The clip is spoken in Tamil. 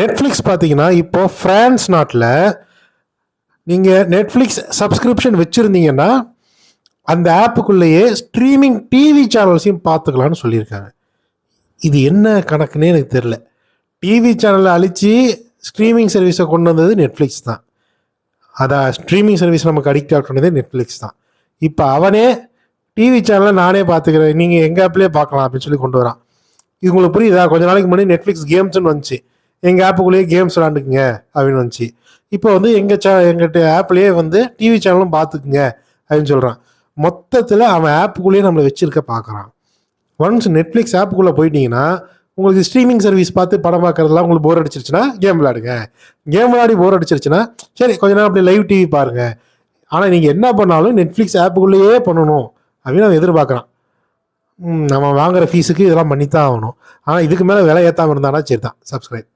நெட்ஃப்ளிக்ஸ் பார்த்தீங்கன்னா இப்போ ஃப்ரான்ஸ் நாட்டில் நீங்கள் நெட்ஃப்ளிக்ஸ் சப்ஸ்கிரிப்ஷன் வச்சுருந்தீங்கன்னா அந்த ஆப்புக்குள்ளேயே ஸ்ட்ரீமிங் டிவி சேனல்ஸையும் பார்த்துக்கலான்னு சொல்லியிருக்காங்க. இது என்ன கணக்குன்னே எனக்கு தெரில டிவி சேனலை அழித்து ஸ்ட்ரீமிங் சர்வீஸை கொண்டு வந்தது நெட்ஃப்ளிக்ஸ் தான். அதான் ஸ்ட்ரீமிங் சர்வீஸ் நமக்கு அடிக்ட் ஆகினதே நெட்ஃப்ளிக்ஸ் தான். இப்போ அவனே டிவி சேனலை நானே பார்த்துக்கிறேன். நீங்கள் எங்கள் ஆப்லேயே பார்க்கலாம் அப்படின்னு சொல்லி கொண்டு வரான். இது உங்களுக்கு புரியுதா? கொஞ்ச நாளைக்கு முன்னாடி நெட்ஃப்ளிக்ஸ் கேம்ஸ்னு வந்துச்சு. எங்கள் ஆப்புக்குள்ளேயே கேம்ஸ் விளாண்டுக்குங்க அப்படின்னு வந்துச்சு. இப்போ வந்து எங்கள் சே எங்கிட்ட ஆப்லேயே வந்து டிவி சேனலும் பார்த்துக்குங்க அப்படின்னு சொல்கிறான் மொத்தத்தில் அவன் ஆப்புக்குள்ளேயே நம்மளை வச்சுருக்க பார்க்குறான். ஒன்ஸ் நெட்ஃப்ளிக்ஸ் ஆப்புக்குள்ளே போயிட்டீங்கன்னா உங்களுக்கு ஸ்ட்ரீமிங் சர்வீஸ் பார்த்து படம் பார்க்குறதுலாம் உங்களுக்கு போர் அடிச்சிருச்சுன்னா கேம் விளாடுங்க கேம் விளாடி போர் அடிச்சிருச்சுன்னா சரி கொஞ்ச நேரம் அப்படி லைவ் டிவி பாருங்கள் ஆனால் நீங்கள் என்ன பண்ணாலும் நெட்ஃப்ளிக்ஸ் ஆப்புக்குள்ளேயே பண்ணணும் அப்படின்னு அவன் எதிர்பார்க்குறான். நம்ம வாங்குற ஃபீஸுக்கு இதெல்லாம் பண்ணித்தான் ஆகணும். ஆனால் இதுக்கு மேலே விலை ஏற்றாமல் இருந்தானா சரி தான் சப்ஸ்கிரைப்